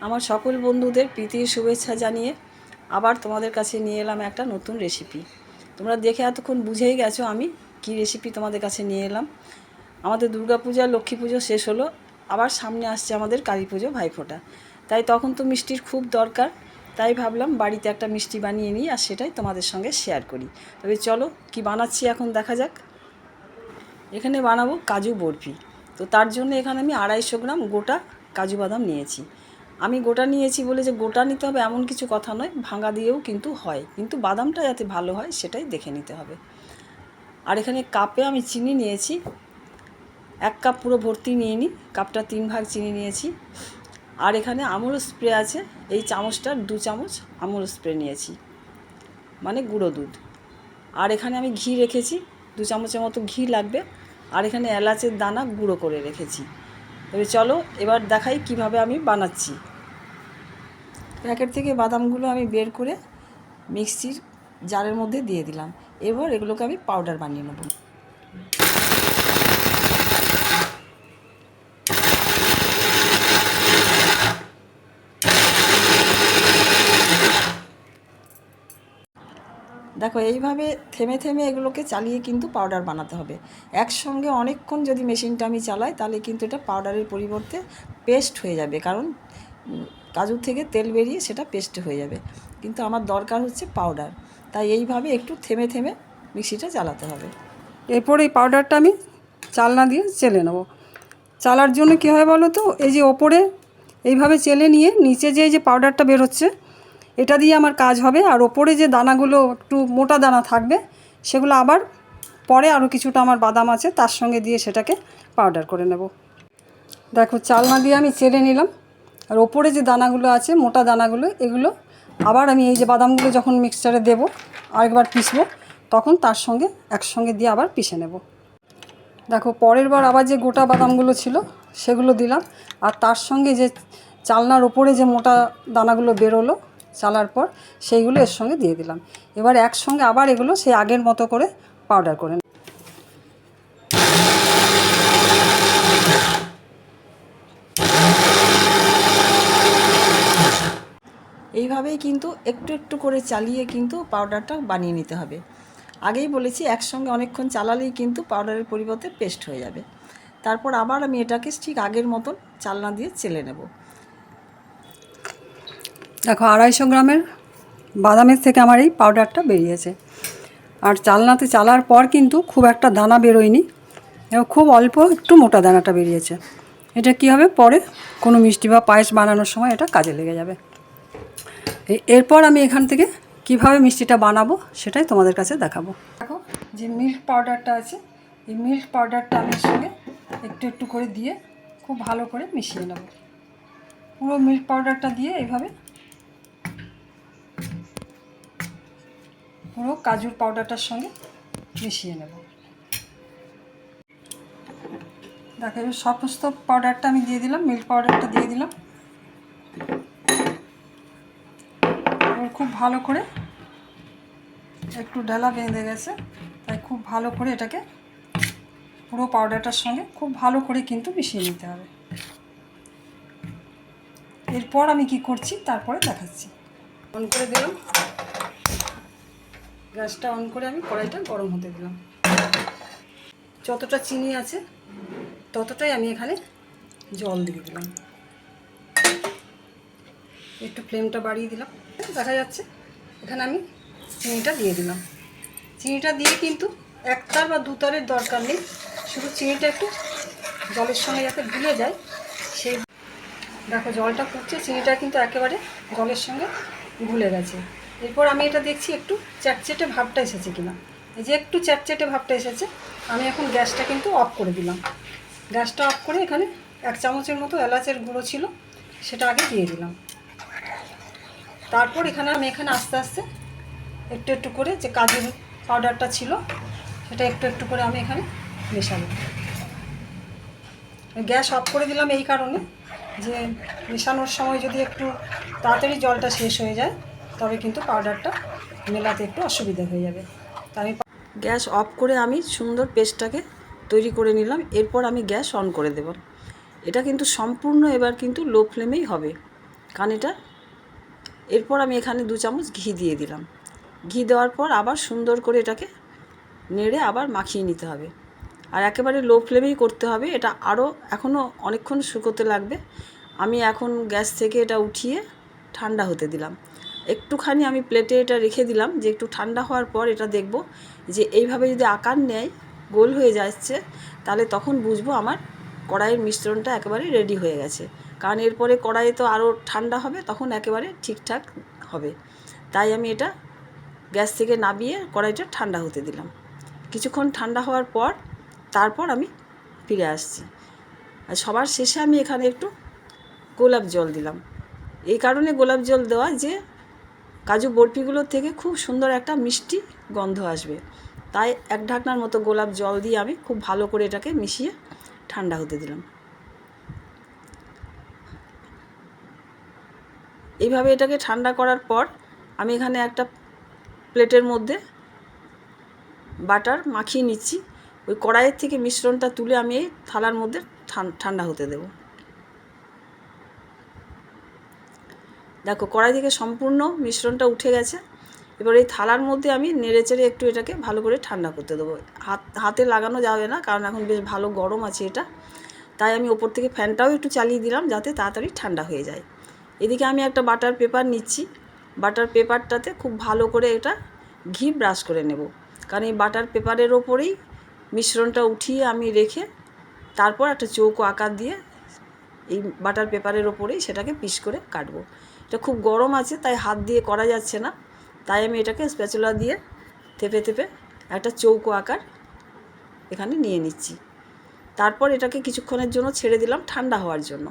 আমার সকল বন্ধুদের প্রীতির শুভেচ্ছা জানিয়ে আবার তোমাদের কাছে নিয়ে এলাম একটা নতুন রেসিপি তোমরা দেখে এতক্ষণ বুঝেই গেছো আমি কি রেসিপি তোমাদের কাছে নিয়ে এলাম। আমাদের দুর্গাপূজা লক্ষ্মী পুজো শেষ হলো, আবার সামনে আসছে আমাদের কালী পুজো ভাইফোঁটা। তাই তখন তো মিষ্টির খুব দরকার, তাই ভাবলাম বাড়িতে একটা মিষ্টি বানিয়ে নিই আর সেটাই তোমাদের সঙ্গে শেয়ার করি। তবে চলো কি বানাচ্ছি এখন দেখা যাক। এখানে বানাবো কাজু বরফি। তো তার জন্য এখানে আমি আড়াইশো গ্রাম গোটা কাজু বাদাম নিয়েছি। আমি গোটা নিয়েছি বলে যে গোটা নিতে হবে এমন কিছু কথা নয়, ভাঙা দিয়েও কিন্তু হয়। কিন্তু বাদামটা যাতে ভালো হয় সেটাই দেখে নিতে হবে। আর এখানে কাপে আমি চিনি নিয়েছি। এক কাপ পুরো ভর্তি নিয়ে নিই, কাপটা তিন ভাগ চিনি নিয়েছি। আর এখানে আমুল স্প্রে আছে, এই চামচটার দু চামচ আমুল স্প্রে নিয়েছি মানে গুঁড়ো দুধ। আর এখানে আমি ঘি রেখেছি, দু চামচের মতো ঘি লাগবে। আর এখানে এলাচের দানা গুঁড়ো করে রেখেছি। তবে চলো এবার দেখাই কীভাবে আমি বানাচ্ছি। প্যাকেট থেকে বাদামগুলো আমি বের করে মিক্সির জারের মধ্যে দিয়ে দিলাম। এবার এগুলোকে আমি পাউডার বানিয়ে নেব। দেখো, এইভাবে থেমে থেমে এগুলোকে চালিয়ে কিন্তু পাউডার বানাতে হবে। একসঙ্গে অনেকক্ষণ যদি মেশিনটা আমি চালাই, তাহলে কিন্তু এটা পাউডারের পরিবর্তে পেস্ট হয়ে যাবে। কারণ কাজুর থেকে তেল বেরিয়ে সেটা পেস্ট হয়ে যাবে। কিন্তু আমার দরকার হচ্ছে পাউডার তাই এইভাবে একটু থেমে থেমে মিক্সিটা চালাতে হবে। এরপর এই পাউডারটা আমি চালনা দিয়ে চেলে নেব। চালার জন্য কী হয় বলো তো? এই যে ওপরে এইভাবে চেলে নিয়ে নিচে যে এই যে পাউডারটা বেরোচ্ছে এটা দিয়ে আমার কাজ হবে। আর ওপরে যে দানাগুলো, একটু মোটা দানা থাকবে, সেগুলো আবার পরে আরও কিছুটা আমার বাদাম আছে, তার সঙ্গে দিয়ে সেটাকে পাউডার করে নেব। দেখো, চালনা দিয়ে আমি চেলে নিলাম। আর ওপরে যে দানাগুলো আছে, মোটা দানাগুলো, এগুলো আবার আমি এই যে বাদামগুলো যখন মিক্সচারে দেবো, আরেকবার পিসবো তখন তার সঙ্গে একসঙ্গে দিয়ে আবার পিষে নেব। দেখো, পরের বার আবার যে গোটা বাদামগুলো ছিল, সেগুলো দিলাম। আর তার সঙ্গে যে চালনার ওপরে যে মোটা দানাগুলো বেরোলো, চালার পর, সেইগুলো এর সঙ্গে দিয়ে দিলাম। এবার একসঙ্গে আবার এগুলো সেই আগের মতো করে পাউডার করে এইভাবেই কিন্তু একটু একটু করে চালিয়ে কিন্তু পাউডারটা বানিয়ে নিতে হবে। আগেই বলেছি, একসঙ্গে অনেকক্ষণ চালালেই কিন্তু পাউডারের পরিবর্তে পেস্ট হয়ে যাবে। তারপর আবার আমি এটাকে ঠিক আগের মতন চালনা দিয়ে চেলে নেব। দেখো, আড়াইশো গ্রামের বাদামের থেকে আমার এই পাউডারটা বেরিয়েছে। আর চালনাতে চালার পর কিন্তু খুব একটা দানা বেরোয়নি, এবং খুব অল্প একটু মোটা দানাটা বেরিয়েছে। এটা কি হবে? পরে কোনো মিষ্টি বা পায়েস বানানোর সময় এটা কাজে লেগে যাবে। এরপর আমি এখান থেকে কীভাবে মিষ্টিটা বানাবো সেটাই তোমাদের কাছে দেখাবো। দেখো যে মিল্ক পাউডারটা আছে, এই মিল্ক পাউডারটা আমি সঙ্গে একটু একটু করে দিয়ে খুব ভালো করে মিশিয়ে নেব। পুরো মিল্ক পাউডারটা দিয়ে এইভাবে পুরো কাজুর পাউডারটার সঙ্গে মিশিয়ে নেব। দেখো সমস্ত পাউডারটা আমি দিয়ে দিলাম, মিল্ক পাউডারটা দিয়ে দিলাম। এবার খুব ভালো করে একটু ডালা বেঁধে গেছে, তাই খুব ভালো করে এটাকে পুরো পাউডারটার সঙ্গে খুব ভালো করে কিন্তু মিশিয়ে নিতে হবে। এরপর আমি কি করছি, তারপরে দেখাচ্ছি। অন করে দিলাম। গ্যাসটা অন করে আমি কড়াইটা গরম হতে দিলাম। যতটা চিনি আছে, ততটাই আমি এখানে জল দিয়ে দিলাম। একটু ফ্লেমটা বাড়িয়ে দিলাম। দেখা যাচ্ছে, এখানে আমি চিনিটা দিয়ে দিলাম। চিনিটা দিয়ে কিন্তু একতার বা দুতারের দরকার নেই, শুধু চিনিটা একটু জলের সঙ্গে যাতে ভুলে যায়, সেই দেখো জলটা ফুটছে, চিনিটা কিন্তু একেবারে জলের সঙ্গে ভুলে গেছে। এরপর আমি এটা দেখছি একটু চ্যাটচেটে ভাবটা এসেছে কিনা। এই যে একটু চ্যাটচেটে ভাবটা এসেছে, আমি এখন গ্যাসটা কিন্তু অফ করে দিলাম। গ্যাসটা অফ করে এখানে এক চামচের মতো এলাচের গুঁড়ো ছিল, সেটা আগে দিয়ে দিলাম। তারপর এখানে আমি এখানে আস্তে আস্তে একটু একটু করে যে কাজুর পাউডারটা ছিল, সেটা একটু একটু করে আমি এখানে মেশাবো। গ্যাস অফ করে দিলাম এই কারণে যে মেশানোর সময় যদি একটু তাড়াতাড়ি জলটা শেষ হয়ে যায়, তবে কিন্তু পাউডারটা মেলাতে একটু অসুবিধা হয়ে যাবে। তাই আমি গ্যাস অফ করে আমি সুন্দর পেস্টটাকে তৈরি করে নিলাম, এরপর আমি গ্যাস অন করে দেব। এটা কিন্তু সম্পূর্ণ এবার কিন্তু লো ফ্লেমেই হবে কানিটা এরপর আমি এখানে দু চামচ ঘি দিয়ে দিলাম। ঘি দেওয়ার পর আবার সুন্দর করে এটাকে নেড়ে আবার মাখিয়ে নিতে হবে। আর একেবারে লো ফ্লেমেই করতে হবে। এটা আরও এখনও অনেকক্ষণ শুকোতে লাগবে। আমি এখন গ্যাস থেকে এটা উঠিয়ে ঠান্ডা হতে দিলাম। একটুখানি আমি প্লেটে এটা রেখে দিলাম যে একটু ঠান্ডা হওয়ার পর এটা দেখব যে এইভাবে যদি আকার নেয়, গোল হয়ে যাচ্ছে, তাহলে তখন বুঝব আমার কড়াইয়ের মিশ্রণটা একেবারে রেডি হয়ে গেছে। কারণ এরপরে কড়াইয়ে তো আরও ঠান্ডা হবে, তখন একেবারে ঠিকঠাক হবে। তাই আমি এটা গ্যাস থেকে নামিয়ে কড়াইটা ঠান্ডা হতে দিলাম। কিছুক্ষণ ঠান্ডা হওয়ার পর তারপর আমি ফিরে আসছি। আর সবার শেষে আমি এখানে একটু গোলাপ জল দিলাম। এই কারণে গোলাপ জল দেওয়া যে কাজু বরফিগুলোর থেকে খুব সুন্দর একটা মিষ্টি গন্ধ আসবে। তাই এক ঢাকনার মতো গোলাপ জল দিয়ে আমি খুব ভালো করে এটাকে মিশিয়ে ঠান্ডা হতে দিলাম। এইভাবে এটাকে ঠান্ডা করার পর আমি এখানে একটা প্লেটের মধ্যে বাটার মাখিয়ে নিচ্ছি। ওই কড়াইয়ের থেকে মিশ্রণটা তুলে আমি এই থালার মধ্যে ঠান- ঠান্ডা হতে দেবো। দেখো, কড়াই থেকে সম্পূর্ণ মিশ্রণটা উঠে গেছে। এবার এই থালার মধ্যে আমি নেড়ে চেড়ে একটু এটাকে ভালো করে ঠান্ডা করতে দেবো। হাত, হাতে লাগানো যাবে না, কারণ এখন বেশ ভালো গরম আছে এটা। তাই আমি ওপর থেকে ফ্যানটাও একটু চালিয়ে দিলাম যাতে তাড়াতাড়ি ঠান্ডা হয়ে যায়। এদিকে আমি একটা বাটার পেপার নিচ্ছি। বাটার পেপারটাতে খুব ভালো করে এটা ঘি ব্রাশ করে নেব। কারণ এই বাটার পেপারের ওপরেই মিশ্রণটা উঠিয়ে আমি রেখে তারপর একটা চৌকো আকার দিয়ে এই বাটার পেপারের ওপরেই সেটাকে পিস করে কাটবো। এটা খুব গরম আছে, তাই হাত দিয়ে করা যাচ্ছে না। তাই আমি এটাকে স্প্যাচুলা দিয়ে থেপে থেপে একটা চৌকো আকার এখানে নিয়ে নিচ্ছি। তারপর এটাকে কিছুক্ষণের জন্য ছেড়ে দিলাম ঠান্ডা হওয়ার জন্য।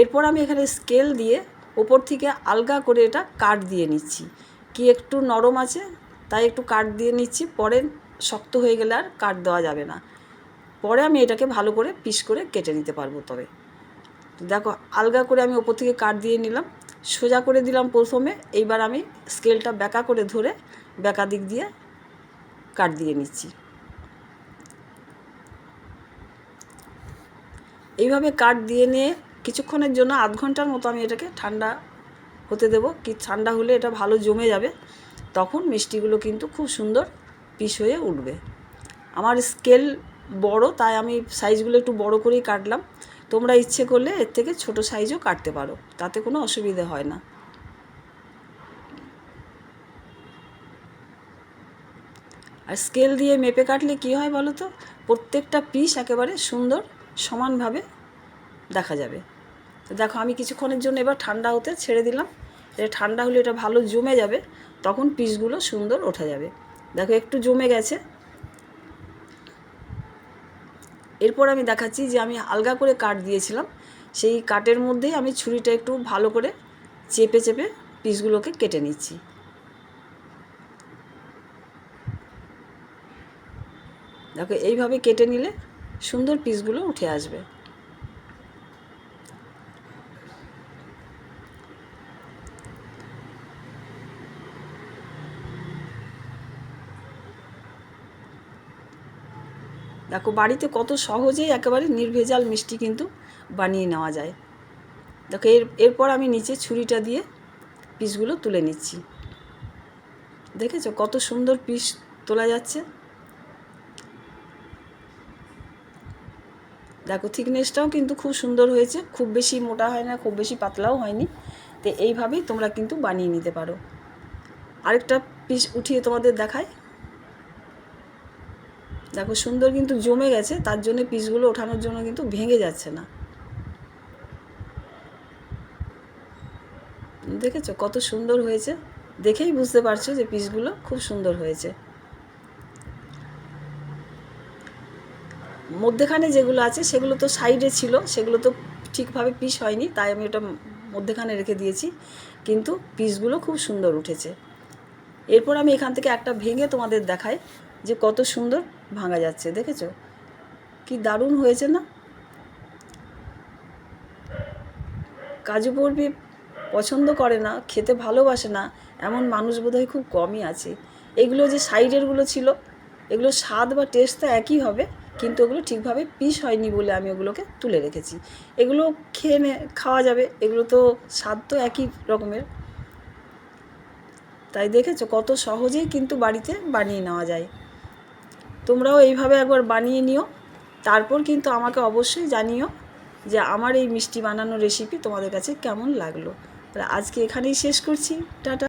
এরপর আমি এখানে স্কেল দিয়ে ওপর থেকে আলগা করে এটা কাট দিয়ে নিচ্ছি। কি একটু নরম আছে, তাই একটু কাট দিয়ে নিচ্ছি, পরে শক্ত হয়ে গেলে আর কাট দেওয়া যাবে না। পরে আমি এটাকে ভালো করে পিস করে কেটে নিতে পারব তবে। দেখো, আলগা করে আমি ওপর থেকে কাট দিয়ে নিলাম, সোজা করে দিলাম প্রথমে, এইবার আমি স্কেলটা ব্যাকা করে ধরে ব্যাকা দিক দিয়ে কাট দিয়ে নিচ্ছি। এইভাবে কাট দিয়ে নিয়ে কিছুক্ষণের জন্য আধ ঘণ্টার মতো আমি এটাকে ঠান্ডা হতে দেবো। কি ঠান্ডা হলে এটা ভালো জমে যাবে। তখন মিষ্টিগুলো কিন্তু খুব সুন্দর পিস হয়ে উঠবে। আমার স্কেল বড়, তাই আমি সাইজগুলো একটু বড় করেই কাটলাম। তোমরা ইচ্ছে করলে এর থেকে ছোট সাইজও কাটতে পারো, তাতে কোনো অসুবিধে হয় না। আর স্কেল দিয়ে মেপে কাটলে কী হয় বলো তো? প্রত্যেকটা পিস একেবারে সুন্দর, সমানভাবে দেখা যাবে। তো দেখো, আমি কিছুক্ষণের জন্য এবার ঠান্ডা হতে ছেড়ে দিলাম। এটা ঠান্ডা হলে এটা ভালো জমে যাবে, তখন পিসগুলো সুন্দর ওঠা যাবে। দেখো, একটু জমে গেছে। এরপর আমি দেখাচ্ছি যে আমি আলগা করে কাট দিয়েছিলাম। সেই কাটের মধ্যেই আমি ছুরিটা একটু ভালো করে চেপে চেপে পিসগুলোকে কেটে নিচ্ছি। দেখো, এইভাবে কেটে নিলে সুন্দর পিসগুলো উঠে আসবে। দেখো, বাড়িতে কত সহজেই একেবারে নির্ভেজাল মিষ্টি কিন্তু বানিয়ে নেওয়া যায়। দেখো, এর, এরপর আমি নিচে ছুরিটা দিয়ে পিসগুলো তুলে নিচ্ছি। দেখেছ কত সুন্দর পিস তোলা যাচ্ছে? দেখো, থিকনেসটাও কিন্তু খুব সুন্দর হয়েছে। খুব বেশি মোটা হয় না, খুব বেশি পাতলাও হয়নি। তো এইভাবেই তোমরা কিন্তু বানিয়ে নিতে পারো। আরেকটা পিস উঠিয়ে তোমাদের দেখায় দেখো সুন্দর কিন্তু জমে গেছে, তার জন্য পিসগুলো ওঠানোর জন্য কিন্তু ভেঙে যাচ্ছে না। দেখেছ কত সুন্দর হয়েছে? দেখেই বুঝতে পারছ যে পিসগুলো খুব সুন্দর হয়েছে। মধ্যেখানে যেগুলো আছে, সেগুলো তো সাইডে ছিল, সেগুলো তো ঠিকভাবে পিস হয়নি, তাই আমি ওটা মধ্যেখানে রেখে দিয়েছি। কিন্তু পিসগুলো খুব সুন্দর উঠেছে। এরপর আমি এখান থেকে একটা ভেঙে তোমাদের দেখাই। যে কত সুন্দর ভাঙা যাচ্ছে, দেখেছ? কি দারুণ হয়েছে না? কাজু বরফি পছন্দ করে না, খেতে ভালোবাসে না, এমন মানুষ বোধহয় খুব কমই আছে। এগুলো যে সাইডেরগুলো ছিল, এগুলো স্বাদ বা টেস্ট তো একই হবে, কিন্তু ওগুলো ঠিকভাবে পিস হয়নি বলে আমি ওগুলোকে তুলে রেখেছি। এগুলো খেয়ে নে, খাওয়া যাবে, এগুলো তো স্বাদ তো একই রকমের। তাই দেখেছ, কত সহজেই কিন্তু বাড়িতে বানিয়ে নেওয়া যায়। তোমরাও এইভাবে একবার বানিয়ে নিও। তারপর কিন্তু আমাকে অবশ্যই জানিও যে আমার এই মিষ্টি বানানোর রেসিপি তোমাদের কাছে কেমন লাগল। আজকে এখানেই শেষ করছি। টাটা।